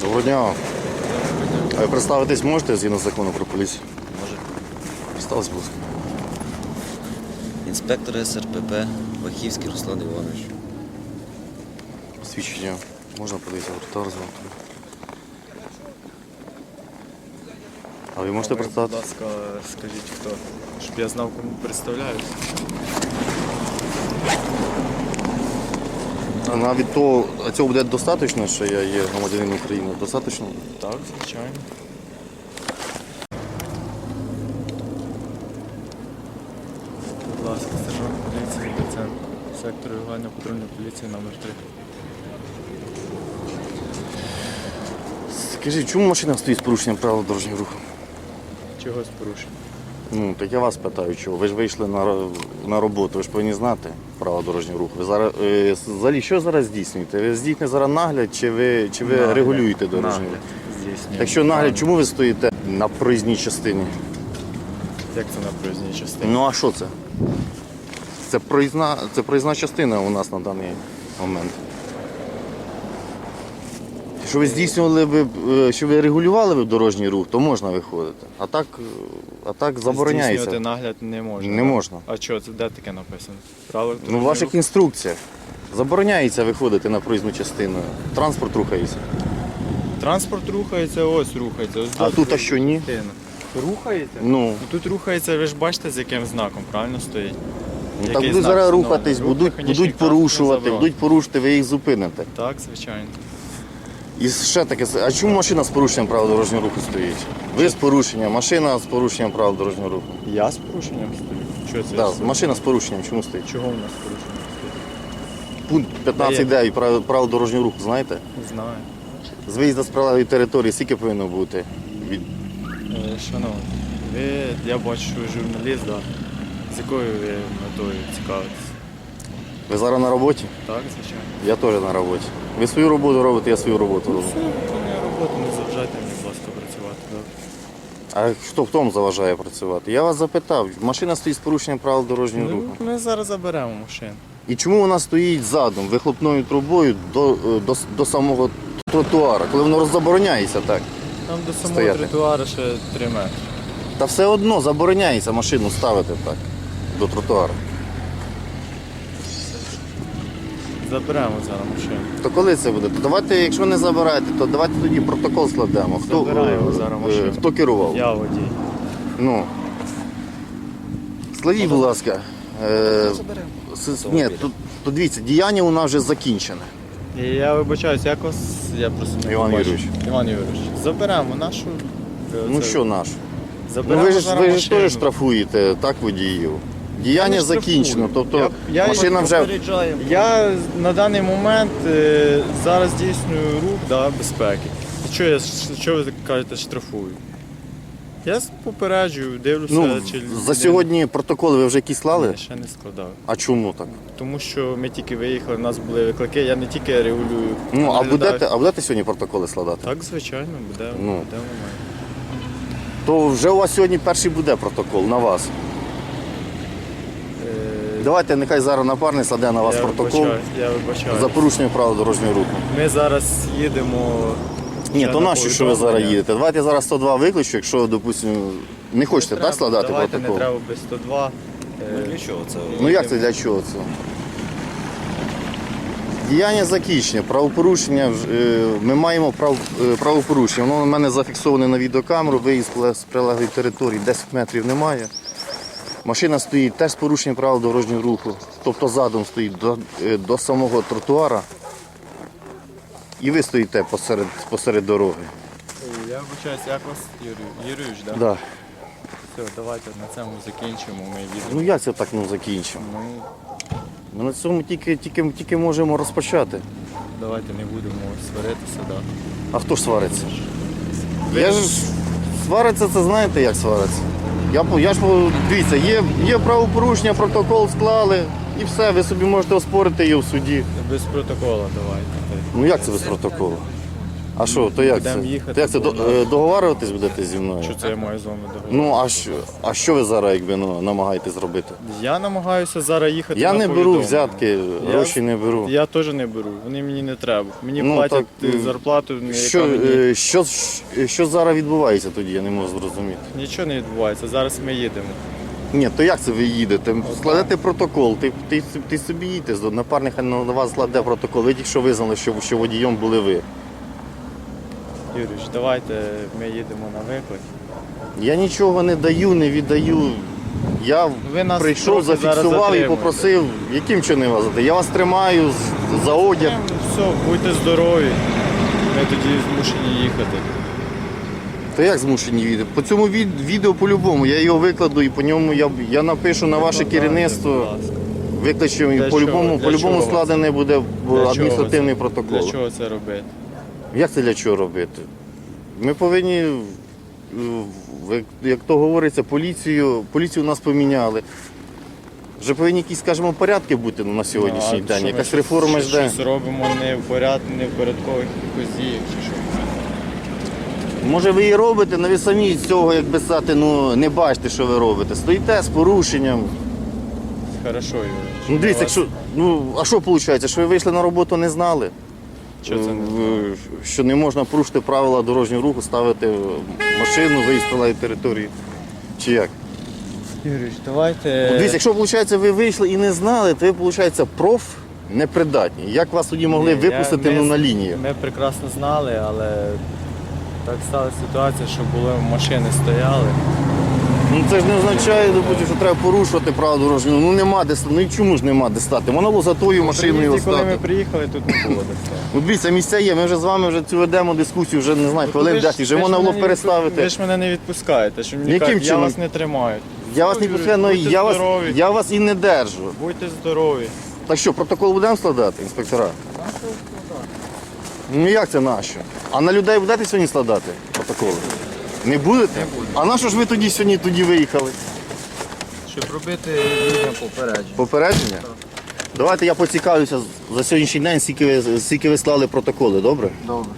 Доброго дня. А ви представитись можете згідно закону про поліцію? Може. Представились, будь ласка. Інспектор СРПП Вахівський Руслан Іванович. Посвідчення. Можна подивитися тротуар звати. А ви можете представити? Будь ласка, скажіть хто, щоб я знав, кому представляюсь. Навіть то, а цього буде достатньо, що я є громадянин України? Достатньо? Так, звичайно. Будь ласка, сержант поліції, доцент сектору реагування патрульної поліції номер 3 Скажіть, чому машина стоїть з порушенням правил дорожнього руху? Чогось порушення. Ну, так я вас питаю, чого? Ви ж вийшли на, на роботу, ви ж повинні знати правила дорожнього руху. Ви зараз е, взагалі що зараз здійснюєте? Ви здійснюєте зараз нагляд чи ви, чи ви Нагляд. регулюєте дорожній рух? Якщо нагляд, чому ви стоїте на проїзній частині? Як це на проїзній частині? Ну а що це? Це проїзна, це проїзна частина у нас на даний момент. Якщо ви здійснювали ви, е, що ви регулювали ви дорожній рух, то можна виходити. А так, е, а так забороняється. Здійснювати нагляд не можна. Не можна. А що, це де таке написано? Правило Ну, в ваших руху? інструкціях забороняється виходити на проїзну частину. Транспорт рухається. Транспорт рухається, ось рухається. Ось А тут а що ні? Рухається? Ну, Тут рухається, ви ж бачите, з яким знаком, правильно стоїть? ну так будуть зараз рухатись, будуть, будуть порушувати, будуть порушувати, ви їх зупините. Так, звичайно. І ще таке, а чому машина з порушенням правил дорожнього руху стоїть? Ви з порушенням, машина з порушенням правил дорожнього руху. Я з порушенням стою. Що це? Да, машина з порушенням, чому стоїть? Чого у нас порушення стоїть? Пункт 15.9 правил, правил дорожнього руху, знаєте? Не знаю. З виїзду з прилеглої території скільки повинно бути? Від... Е, Шановні, ви, я бачу, що ви журналіст, да. з якою ви метою цікавитесь? Ви зараз на роботі? Так, звичайно. Я теж на роботі. Ви свою роботу робите, я свою роботу роблю. Це виконує роботу, не заважайте мені, будь ласка, працювати. Добре. А хто в тому заважає працювати? Я вас запитав, машина стоїть з порушенням правил дорожнього Ну, руху. ми зараз заберемо машину. І чому вона стоїть задом, вихлопною трубою до, е, до, до самого тротуара, коли воно забороняється так? Там до самого Стояти. тротуару ще 3 метри. Та все одно забороняється машину ставити так до тротуару. Заберемо зараз машину. То коли це буде? То давайте, якщо не забираєте, то давайте тоді протокол складемо. Хто, Забираємо е, зараз е, машину. хто керував? Я водій. Ну. Складіть, будь ласка. Е, с- ні, тут, тут дивіться, діяння у нас вже закінчене. І я вибачаюсь, як вас я просто не Іван побачив. Юрійович. Іван Юрійович. Заберемо нашу. е, Ну це- що наш? Ну Заберемо ви ж зараз ви ж машину. теж штрафуєте так водіїв. Діяння закінчено, тобто Я- я машина вже Я на даний момент е, зараз здійснюю рух да, безпеки. І що, я, що ви кажете, штрафую? Я с- попереджую, дивлюся, ну, чи за людина- сьогодні протоколи ви вже якісь слали? Ні, ще не складав. А чому так? Тому що ми тільки виїхали, у нас були виклики, я не тільки регулюю. Ну а наглядаю. будете, а будете сьогодні протоколи складати? Так, звичайно, буде, Ну. буде момент. То вже у вас сьогодні перший буде протокол на вас. Давайте нехай зараз напарник складе на вас я протокол вибачаю, я вибачаю. за порушення правил дорожнього руху. Ми зараз їдемо. Ні, то нащо, що ви зараз їдете? Давайте я зараз 102 виключу, якщо, допустимо, не хочете Треба, так складати Давайте протокол. не треба без 102. Е, Для чого це? Ну як це для чого це? Діяння закінчення, правопорушення, е, ми маємо прав, е, правопорушення. Воно у мене зафіксоване на відеокамеру, виїзд з прилеглої території 10 метрів немає. Машина стоїть теж з порушенням правил дорожнього руху, тобто задом стоїть до, е, до самого тротуара. І ви стоїте посеред, посеред дороги. Я вибачаюсь, як вас Юрій Юрійович, да? Да. Все, давайте на цьому закінчимо. Ми їдемо. Ну як це так ну, закінчимо? Ну, Ми на цьому тільки, тільки, тільки можемо розпочати. давайте не будемо сваритися, да. А хто ж свариться? Я ж свариться, це знаєте, як свариться. Я, я ж дивіться, є, є правопорушення, протокол склали і все, ви собі можете оспорити його в суді. Без протокола давайте. Ну як це без протоколу? А що, то як це? Будемо їхати, То як це до- е, договарюватись будете зі мною? Що це я маю з вами договорити? Ну а що, а що ви зараз якби ну, намагаєтесь зробити? Я намагаюся зараз їхати. Я на не беру повідомлення. взятки, гроші не беру. Я теж не беру, вони мені не треба. Мені Ну, платять так, е, зарплату, яка Що, мені е, що, що зараз відбувається тоді, я не можу зрозуміти. нічого не відбувається. Зараз ми їдемо. Ні, то як це ви їдете? Складете протокол, ти, ти, ти собі їдете, напарник на на вас складе протокол. Ви тільки що визнали, що, що водієм були ви. Юрійович, давайте ми їдемо на виклик. Я нічого не даю, не віддаю. Я Ви нас прийшов, трохи зараз зафіксував і затримуєте. попросив, яким чином вас задати? Я вас тримаю з- за одяг. Ну, Все, будьте здорові. Ми тоді змушені їхати. То як змушені відео? По цьому від, відео по-любому, я його викладу і по ньому я, я напишу на ваше Викладайте, керівництво. ласка. Викличемо і Для по-любому, чого? Для по-любому чого складений буде Для чого адміністративний це- протокол. Для чого це робити? Як це для чого робити? Ми повинні, е, як- то говориться, поліцію, поліцію нас поміняли. Вже повинні якісь, скажімо, порядки бути на сьогоднішній а день. Якась реформа жде. Щось робимо не в порядку, не в порядкових якихось діях чи що. Може ви і робите, але ви самі з цього, як писати, ну не бачите, що ви робите. Стоїте з порушенням. Хорошо, Юрій. Ну дивіться, якщо, ну а що виходить, що ви вийшли на роботу, не знали? Що це не Е, Що не можна порушити правила дорожнього руху, ставити машину, виїзд з території. Чи як? Юрійович, давайте. Дивіться, якщо виходить, ви вийшли і не знали, то ви, виходить, проф непридатні. Як вас тоді могли Ні, я- випустити ми- ну, на лінію? Ми прекрасно знали, але так сталася ситуація, що були машини стояли. Ну це ж не означає, допустим, що треба порушувати правила дорожнього. Ну нема де стати. Ну і чому ж нема де стати? Воно було за тою машиною Приїзді, коли ми приїхали, тут не було де стати. Ну дивіться, місця є. Ми вже з вами вже цю ведемо дискусію, вже не знаю, хвилин Ви 10, вже можна було переставити. Ви ж мене не відпускаєте, що мені Яким кажуть, я чином? вас не тримаю. Я вас не Юрій, пускаю, але будьте я вас, здорові. я вас і не держу. Будьте здорові. Так що, протокол будемо складати, інспектора? Ну як це нащо? А на людей будете сьогодні складати протоколи? Не будете? А на що ж ви тоді сьогодні тоді виїхали? Щоб робити людям попередження. Попередження? Давайте я поцікавлюся за сьогоднішній день, скільки ви, скільки ви склали протоколи, добре? Добре.